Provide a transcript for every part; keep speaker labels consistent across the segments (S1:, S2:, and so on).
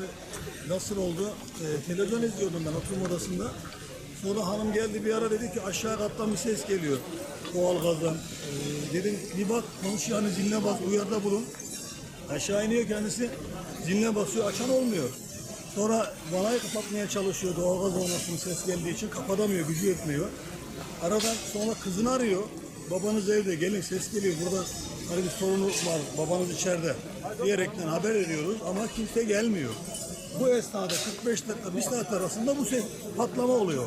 S1: Abi nasıl oldu? Ee, televizyon izliyordum ben oturma odasında. Sonra hanım geldi bir ara dedi ki aşağı kattan bir ses geliyor. Doğalgazdan. Ee, dedim bir bak konuşuyor hani ziline bas uyarıda bulun. Aşağı iniyor kendisi ziline basıyor açan olmuyor. Sonra vanayı kapatmaya çalışıyor doğalgaz olmasının ses geldiği için kapatamıyor gücü yetmiyor. Aradan sonra kızını arıyor. Babanız evde gelin ses geliyor burada hani bir sorunu var babanız içeride diyerekten haber ediyoruz ama kimse gelmiyor. Bu esnada 45 dakika bir saat arasında bu ses patlama oluyor.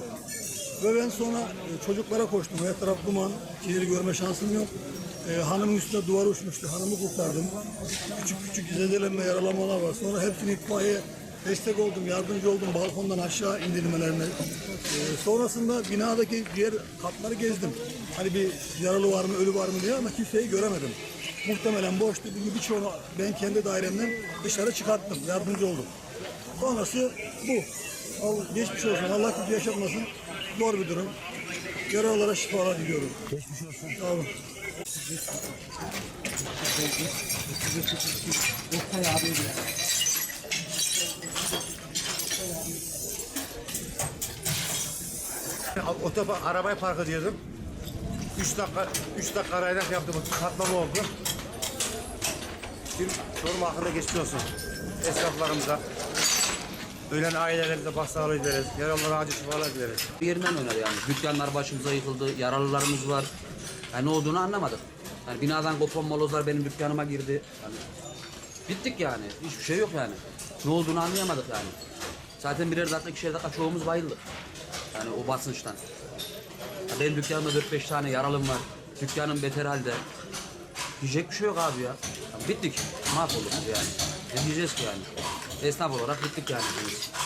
S1: Ve ben sonra e, çocuklara koştum. Her taraf duman. Kileri görme şansım yok. E, hanımın üstüne duvar uçmuştu. Hanımı kurtardım. Küçük küçük zedelenme, yaralamalar var. Sonra hepsini itfaiye destek oldum, yardımcı oldum. Balkondan aşağı indirmelerine. E, sonrasında binadaki diğer katları gezdim. Hani bir yaralı var mı, ölü var mı diye ama kimseyi göremedim. Muhtemelen boştu. Bir- Birçoğunu ben kendi dairemden dışarı çıkarttım, yardımcı oldum. Sonrası bu. Al, geçmiş olsun. Allah kötü yaşatmasın. Zor bir durum. Yaralılara şifalar diliyorum.
S2: Geçmiş olsun.
S1: Sağ olun.
S2: Oktay abi ya. Otoba arabayı park ediyordum. 3 dakika 3 dakika arayla yaptım. Patlama oldu. Tüm Çorum hakkında geçmiş olsun. Esnaflarımıza, ölen ailelerimize başsağlığı dileriz. Yaralılara acil şifalar dileriz.
S3: yerinden oynadı yani. Dükkanlar başımıza yıkıldı, yaralılarımız var. Yani ne olduğunu anlamadık. Yani binadan kopan molozlar benim dükkanıma girdi. Yani bittik yani. Hiçbir şey yok yani. Ne olduğunu anlayamadık yani. Zaten birer dakika, ikişer dakika çoğumuz bayıldık. Yani o basınçtan. Ya benim dükkanımda 4-5 tane yaralım var. Dükkanım beter halde. Diyecek bir şey yok abi ya. Ya bittik. Mahvolduk yani. Ne diyeceğiz ki yani? Esnaf olarak bittik yani. biz.